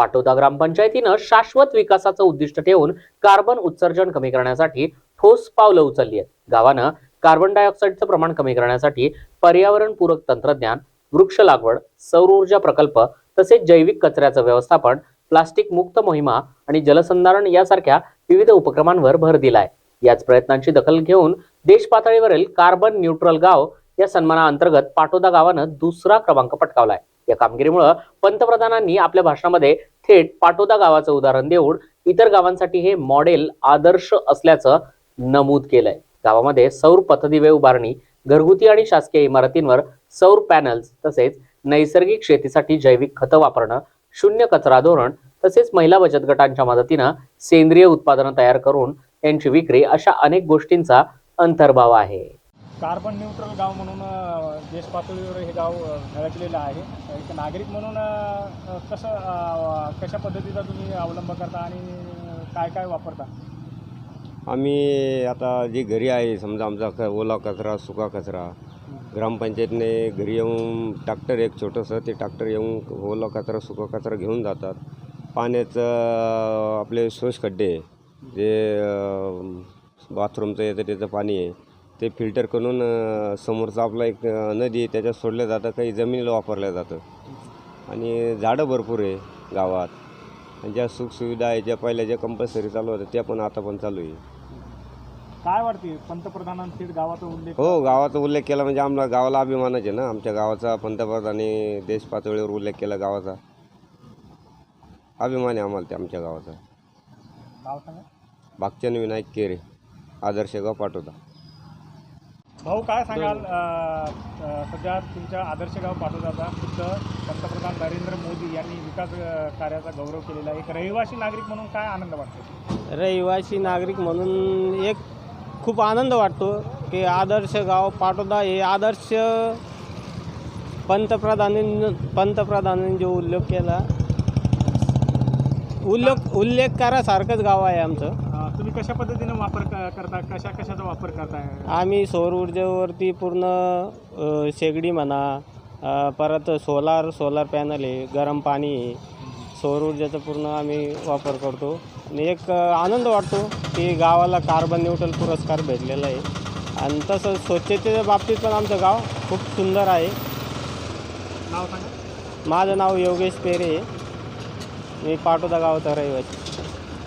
पाटोदा ग्रामपंचायतीनं शाश्वत विकासाचं उद्दिष्ट ठेवून कार्बन उत्सर्जन कमी करण्यासाठी ठोस पावलं उचलली आहेत. गावानं कार्बन डायऑक्साईडचं प्रमाण कमी करण्यासाठी पर्यावरणपूरक तंत्रज्ञान वृक्ष लागवड सौर ऊर्जा प्रकल्प तसेच जैविक कचऱ्याचं व्यवस्थापन प्लास्टिक मुक्त मोहिमा आणि जलसंधारण यासारख्या विविध उपक्रमांवर भर दिलाय. याच प्रयत्नांची दखल घेऊन देश पातळीवरील कार्बन न्यूट्रल गाव या सन्मानाअंतर्गत पाटोदा गावानं दुसरा क्रमांक पटकावलाय. या कामगिरीमुळे पंतप्रधानांनी आपल्या भाषणामध्ये थेट पाटोदा गावाचं उदाहरण देऊन इतर गावांसाठी हे मॉडेल आदर्श असल्याचं नमूद केलंय. गावामध्ये सौर पथदिवे उभारणी घरगुती आणि शासकीय इमारतींवर सौर पॅनल्स तसेच नैसर्गिक शेतीसाठी जैविक खतं वापरणं शून्य कचरा धोरण तसेच महिला बचत गटांच्या मदतीनं सेंद्रिय उत्पादनं तयार करून त्यांची विक्री अशा अनेक गोष्टींचा अंतर्भाव आहे. कार्बन न्यूट्रल गाव म्हणून देश पातळीवर हे गाव अ, झळकलेलं आहे. एक नागरिक म्हणून कसं कशा पद्धतीचा तुम्ही अवलंब करता आणि काय काय वापरता? आम्ही आता जे घरी आहे समजा आमचा क ओला कचरा सुका कचरा ग्रामपंचायतने घरी येऊन ट्रॅक्टर एक छोटंसं ते ट्रॅक्टर येऊन ओला कचरा सुका कचरा घेऊन जातात. पाण्याचं आपले शोष खड्डे जे बाथरूमचं येतं त्याचं पाणी आहे ते फिल्टर करून समोरचं आपलं एक नदी आहे त्याच्यात सोडलं जातं काही जमिनीला वापरलं जातं. आणि झाडं भरपूर आहे गावात. आणि ज्या सुखसुविधा आहे ज्या पहिल्या ज्या कंपल्सरी चालू होत्या त्या पण आता पण चालू आहे. काय वाटते पंतप्रधानांनी थेट गावाचा उल्लेख हो गावाचा उल्लेख केला म्हणजे आम्हाला गावाला अभिमानच आहे ना. आमच्या गावाचा पंतप्रधानांनी देश पातळीवर उल्लेख केला गावाचा. अभिमान आहे आम्हाला ते आमच्या गावाचा. सांगा. भागचंद विनायक केरे आदर्श गाव पाठवता भाऊ काय सांगाल? सध्या तुमच्या आदर्श गाव पाठवताचा खुद्द पंतप्रधान नरेंद्र मोदी यांनी विकास कार्याचा गौरव केलेला एक रहिवासी नागरिक म्हणून काय आनंद वाटतो? रहिवासी नागरिक म्हणून एक खूप आनंद वाटतो की आदर्श गाव पाटोदा हे आदर्श पंतप्रधानांनी पंतप्रधानांनी जो उल्लेख केला उल्लेख उल्लेख करासारखंच गाव आहे आमचं. तुम्ही कशा पद्धतीने वापर क- करता? कशा कशाचा वापर करताय? आम्ही सौर ऊर्जेवरती पूर्ण अ, शेगडी म्हणा अ, परत सोलार सोलार पॅनल आहे गरम पाणी आहे. सौर ऊर्जेचा पूर्ण आम्ही वापर करतो. आणि एक अ, आनंद वाटतो की गावाला कार्बन न्यूट्रल पुरस्कार भेटलेला आहे. आणि तसं स्वच्छतेच्या बाबतीत पण आमचं गाव खूप सुंदर आहे. नाव सांगा. माझं नाव योगेश पेरे आहे. मी पाटोदा गावाचा रहिवासी.